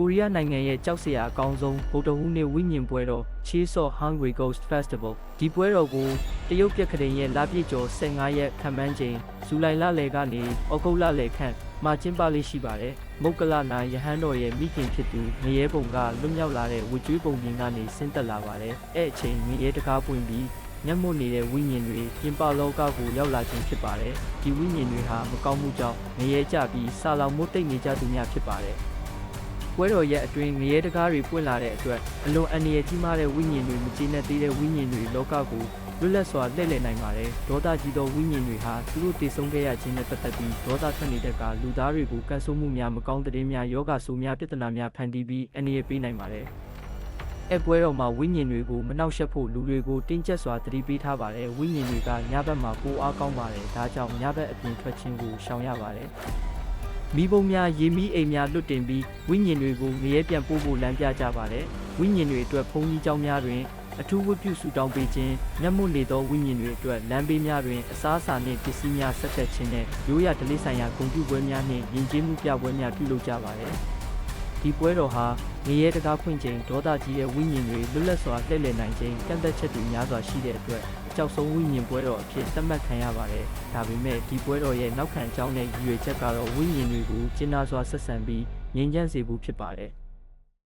ကိုရီးယားနိုင်ငံရဲ့ကြောက်စရာအကောင်းဆုံးဗုဒ္ဓဟူးနေ့ဝိညာဉ်ပွဲတော် Cheers of Hungry Ghost Festival ဒီပွဲတော်ကိုတရုတ်ပြက္ခဒိန်ရဲ့လပြည့်ကျော်15ရက်ခံမှန်းချိန်ဇူလိုင်လလယ်ကနေဩဂုတ်လလယ်ခန့်မှာကျင်းပလေးရှိပါတယ်။မုတ်ကလနာယဟန်တော်ရဲ့မိခင်ဖြစ်သူငရဲပုံကလွတ်မြောက်လာတဲ့ဝကြွေးပုံပြင်ကနေဆင်းသက်လာပါတယ်။အဲ့အချိန်ငရဲတကားပွင့်ပြီးညက်မွတ်နေတဲ့ဝိညာဉ်တွေပြင်ပလောကကိုရောက်လာခြင်းဖြစ်ပါတယ်။ဒီဝိညာဉ်တွေဟာမကောင်းမှုကြောင့်ငရဲကြပြီးဆာလောင်မွတ်တိတ်နေကြသူများဖြစ်ပါတယ်။ ပွဲတော်ရဲ့အတွင်းငရဲတကားတွေပွင့်လာတဲ့အတွက်အလွန်အန္တရာယ်ကြီးမားတဲ့ဝိညာဉ်တွေမကျေနပ်သေးတဲ့ဝိညာဉ်တွေလောကကိုလွတ်လပ်စွာလှည့်လည်နိုင်ပါတယ်။ဒေါသကြီးသောဝိညာဉ်တွေဟာသူတို့တည်ဆုံခဲ့ရခြင်းနဲ့ပတ်သက်ပြီးဒေါသထွက်နေတဲ့ကလူသားတွေကိုကန်ဆိုးမှုများမကောင်းတဲ့တဲ့များယောဂဆိုးများပြဿနာများဖန်တီးပြီးအန္တရာယ်ပေးနိုင်ပါတယ်။အပွဲတော်မှာဝိညာဉ်တွေကိုမနှောက်ယှက်ဖို့လူတွေကိုတင်းကျပ်စွာသတိပေးထားပါတယ်။ဝိညာဉ်တွေကညဘက်မှာပိုအားကောင်းပါတယ်။ဒါကြောင့်ညဘက်အပြင်ထွက်ခြင်းကိုရှောင်ရပါတယ်။ မိဘုံများရေမီးအိမ်များလွတ်တင်ပြီးဝိညာဉ်တွေကိုငရဲပြန်ပို့ဖို့လမ်းပြကြပါတယ်။ဝိညာဉ်တွေအတွက်ဘုန်းကြီးကျောင်းများတွင်အထူးဝတ်ပြုဆုတောင်းပေးခြင်းမျက်မှောက်နေသောဝိညာဉ်တွေအတွက်လမ်းဘေးများတွင်အစားအစာနှင့်ပစ္စည်းများဆက်သက်ခြင်းနဲ့ရိုးရာဓလေ့ဆိုင်ရာဂုဏ်ပြုပွဲများနှင့်ယဉ်ကျေးမှုပြပွဲများပြုလုပ်ကြပါတယ်။ ဒီပွဲတော်ဟာငရဲတကားဖွင့်ခြင်းဒေါသကြီးတဲ့ဝိညာဉ်တွေလွတ်လပ်စွာလှည့်လည်နိုင်ခြင်းကန့်သက်ချက်တွေများစွာရှိတဲ့အတွက်အကြောက်ဆုံးဝိညာဉ်ပွဲတော်အဖြစ်သတ်မှတ်ခံရပါတယ်။ဒါပေမဲ့ဒီပွဲတော်ရဲ့နောက်ခံအကြောင်းနဲ့ရည်ရွယ်ချက်ကတော့ဝိညာဉ်တွေကိုကျင်းနာစွာဆက်ဆံပြီးငြိမ်းချမ်းစေဖို့ဖြစ်ပါတယ်။